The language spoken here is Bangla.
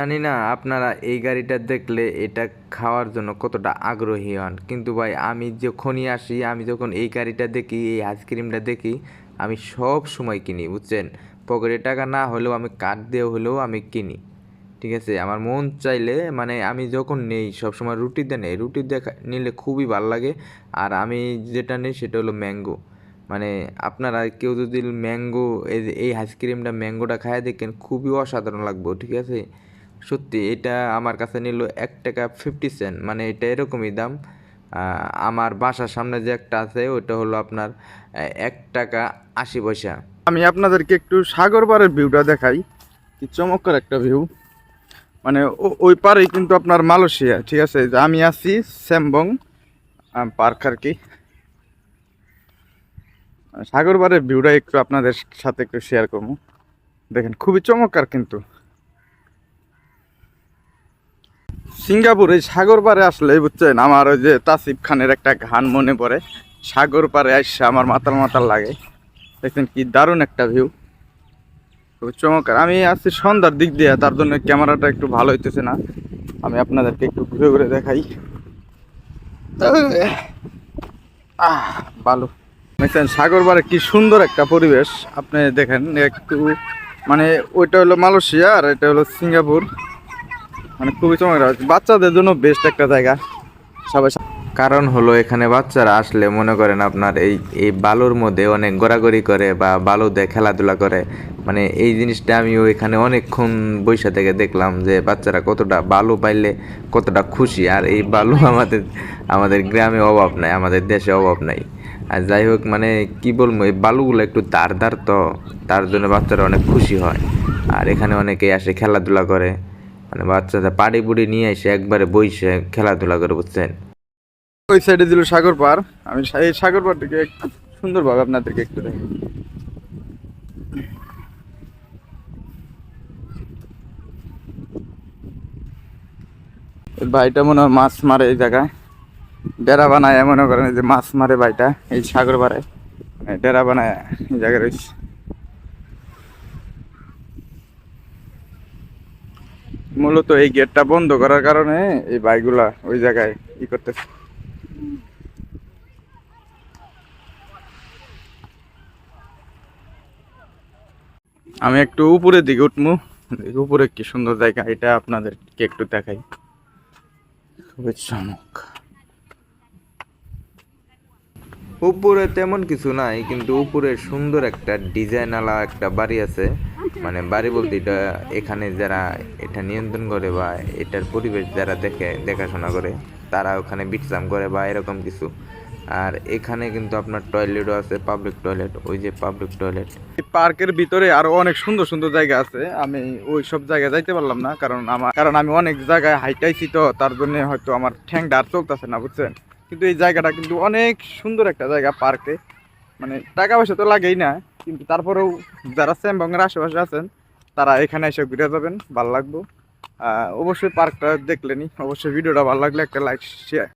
জানি না, আপনারা এই গাড়িটা দেখলে এটা খাওয়ার জন্য কতটা আগ্রহী হন। কিন্তু ভাই, আমি যখনই আসি, আমি যখন এই গাড়িটা দেখি, এই আইসক্রিমটা দেখি, আমি সব সময় কিনি, বুঝছেন? পকেটে টাকা না হলেও, আমি কার্ড দিয়ে হলেও আমি কিনি, ঠিক আছে? আমার মন চাইলে মানে আমি যখন নেই, সবসময় রুটিতে নেই, রুটি খা- নিলে খুবই ভালো লাগে। আর আমি যেটা নেই, সেটা হলো ম্যাঙ্গো। মানে আপনারা কেউ যদি ম্যাঙ্গো, এই আইসক্রিমটা ম্যাঙ্গোটা খায় দেখেন, খুবই অসাধারণ লাগবে, ঠিক আছে? সত্যি এটা আমার কাছে নিল এক টাকা ফিফটি সেন্ট মানে এটা এরকমই দাম। আমার বাসার সামনে যে একটা আছে ওটা হলো আপনার এক টাকা আশি পয়সা। আমি আপনাদেরকে একটু সাগর ভিউটা দেখাই। কি চমৎকার একটা ভিউ মানে ওই পারেই কিন্তু আপনার মালয়েশিয়া, ঠিক আছে? আমি আছি স্যামবং পার্ক আর কি। সাগর ভিউটা একটু আপনাদের সাথে একটু শেয়ার করব। দেখেন, খুবই চমৎকার কিন্তু। সিঙ্গাপুর এই সাগর পাড়ে আসলে, বুঝছেন? আমার ওই যে তাসিফ খানের একটা গান মনে পড়ে। সাগর পাড়ে আসছে আমার মাতাল মাতাল লাগে। দেখছেন কি দারুণ একটা ভিউ খুব চমৎকার। আমি আছি সন্ধ্যার দিক দিয়ে, তার জন্য ক্যামেরাটা একটু ভালো হইতেছে না। আমি আপনাদেরকে একটু ঘুরে ঘুরে দেখাই। আহ ভালো দেখছেন, সাগর পাড়ে কি সুন্দর একটা পরিবেশ। আপনি দেখেন, একটু মানে ওইটা হলো মালয়েশিয়া আর এটা হলো সিঙ্গাপুর। মানে খুবই চমৎকার। বাচ্চাদের জন্য বেস্ট একটা জায়গা। সবাই কারণ হলো এখানে বাচ্চারা আসলে মনে করেন আপনার এই এই বালুর মধ্যে অনেক গড়াগড়ি করে বা বালুতে খেলাধুলা করে। মানে এই জিনিসটা আমিও এখানে অনেকক্ষণ বৈশা থেকে দেখলাম যে বাচ্চারা কতটা বালু পাইলে কতটা খুশি। আর এই বালু আমাদের আমাদের গ্রামে অভাব নাই আমাদের দেশে অভাব নাই। আর যাই হোক মানে কি বলব এই বালুগুলো একটু দার দার তো তার জন্য বাচ্চারা অনেক খুশি হয়। আর এখানে অনেকেই আসে খেলাধুলা করে। মানে বাচ্চাদের পাড়ি বুড়ি নিয়ে এসে একবারে বইসে খেলাধুলা করে, বুঝছেন? ওই সাইডে দিল সাগর পার আমি এই সাগর পারটিকে সুন্দরভাবে আপনাদেরকে একটু দেখি। ভাইটা মনে হয় মাছ মারে এই জায়গায়। ডেরা বানায়, মনে করেন যে মাছ মারে ভাইটা, এই সাগর পারে মানে ডেরা বানায় এই জায়গায় রয়েছে। মূলত এই গেটটা বন্ধ করার কারণে এই বাইকগুলা ওই জায়গায় ই করতেছে। আমি একটু উপরের দিকে উঠবো উপরে কি সুন্দর জায়গা, এটা আপনাদেরকে একটু দেখাই। খুবই চমক। উপরে তেমন কিছু নাই, কিন্তু উপরে সুন্দর একটা ডিজাইন আলা একটা বাড়ি আছে। মানে বাড়ি বলতে এটা এখানে যারা এটা নিয়ন্ত্রণ করে বা এটার পরিবেশ যারা দেখে, দেখাশোনা করে, তারা ওখানে বিশ্রাম করে বা এরকম কিছু। আর এখানে কিন্তু আপনার টয়লেটও আছে পাবলিক টয়লেট ওই যে পাবলিক টয়লেট পার্কের ভিতরে আরও অনেক সুন্দর সুন্দর জায়গা আছে, আমি ওই সব জায়গায় যাইতে পারলাম না, কারণ আমার কারণ আমি অনেক জায়গায় হাইটাইছি তো, তার জন্য হয়তো আমার ঠ্যাংটা আর চলতেছে না, বুঝছেন? কিন্তু এই জায়গাটা কিন্তু অনেক সুন্দর একটা জায়গা পার্কে। মানে টাকা পয়সা তো লাগেই না, কিন্তু তারপরেও যারা শ্যামবঙ্গের আশেপাশে আছেন, তারা এখানে এসে ঘুরে যাবেন, ভালো লাগবো। অবশ্যই পার্কটা দেখলেনি অবশ্যই ভিডিওটা ভালো লাগলে একটা লাইক শেয়ার